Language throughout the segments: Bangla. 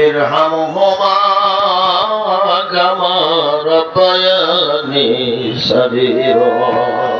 ارحمهما كما ربياني صغيرا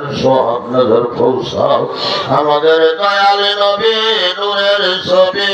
সব নজর পৌঁছাও আমাদের দয়াল নবী নূরের ছবি।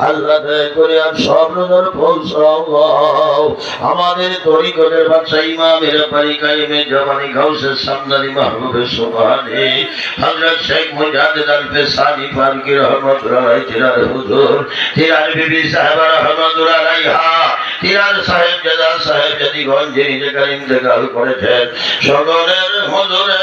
আল্লাহ সব করে আমাদের তরিকতের বাদশা ইমামের কাইমে জমানি গাউসের সামদানি মাহবুবে সোহানে হযরত শেখ মুজাহিদ আল ফেসানি ফারুকি রহমাতুল্লাহ তিরার হুজুর তিরার বিবি সাহেবা রহমাতুল্লাহ আলাইহা তিরার সাহেব জাদা সাহেব যদি গঞ্জে ইন্তেকাল করেছেন সকলের হুজুরে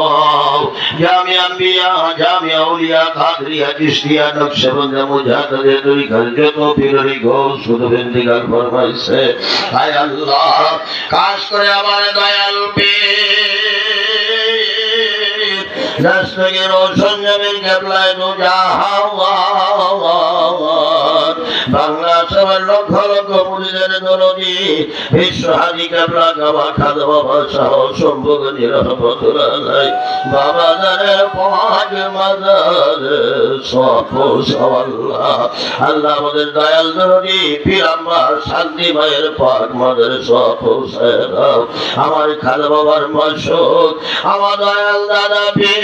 জামিয়া আম্বিয়া জামিয়া আউলিয়া, কাদরিয়া চিশতিয়া নকশবন্দ মুজাহিদের তরিকত যত পীরের গো শুধু বিন্দিগার ফরমাইছে। হায় আল্লাহ, কাজ করে আমার দয়াল পীর। রাষ্ট্রকে রোশন জমিন কেবলায় দু জাহাওয়াত বাংলা সবার লক্ষ লক্ষ পুলিশের দরদি বিশ্ব হাজি কেবলা গাবা খাদ বাবা সহ সম্ভোগনী রহমতুল্লাহ বাবা জানে পাঁচ মাজার, সব আল্লাহ। আল্লাহ আমাদের দয়াল দরদি পীর আমার শান্তি মায়ের পাক মাদের দাও। আমার খাদ বাবার মশুক আমার দয়াল দাদা পীর।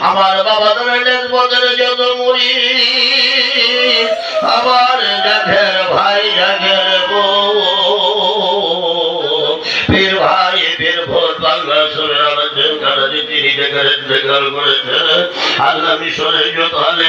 আমার বাবা ধরনের বদের যত মুড়ি। আমার জাগের ভাই জাগের বউ। পীর ভাই, পীর ভোট বাংলা সুরের আলোচন তিনি করেছে আল্লাহ মিশরের যত আলে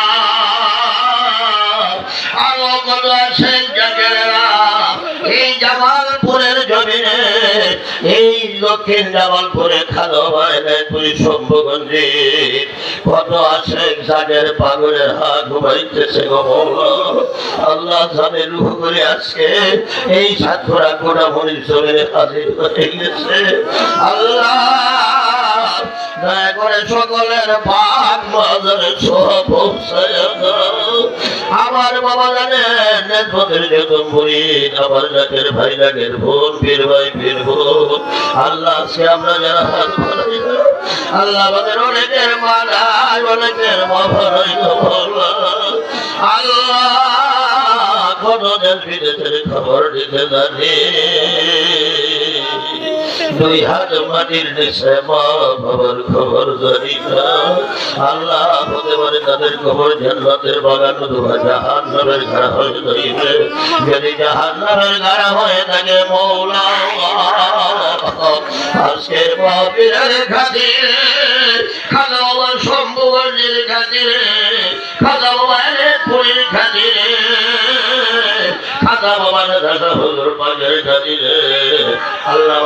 দক্ষিণ জামালপুরে খালো বায়নাপুরি শম্ভুগঞ্জে। কত আছে জাগের পাগলের হাত ঘুমাইতেছে আল্লাহ জানে রুহ করে আজকে এই ছাত্ররা গোটা মনির চলে হাজির হয়ে গেছে। আল্লাহ সকলের পাক মাজারে দাও। আমার বাবা জানেন নেতপথের যতন মুড়ি আমার জাতের ভাই জাতের বোন বীর ভাই বীর বোন আল্লাহ সে আমরা যারা হাত আল্লাহ আমাদের অনেকের মা নাই অনেকের মা বাড়াই। আল্লাহ কোন দেশ বিদেশের খবর দিতে জানি হাত মাটির মা বাবার খবর জানি আল্লাহ হতে পারে তাদের খবর জান্নাতের বাগান অথবা জাহান নামের হয়ে যাইবে। যদি ঘাড়া হয়ে থাকে মৌলা আজকের মহাবীরের খাতিরে, খাজা বাবার শম্ভুগঞ্জের খাতিরে, খাজা বাবার খাতিরে বাবার দাদা হুজুর বাজার খাতিরে আল্লাহ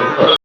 উপর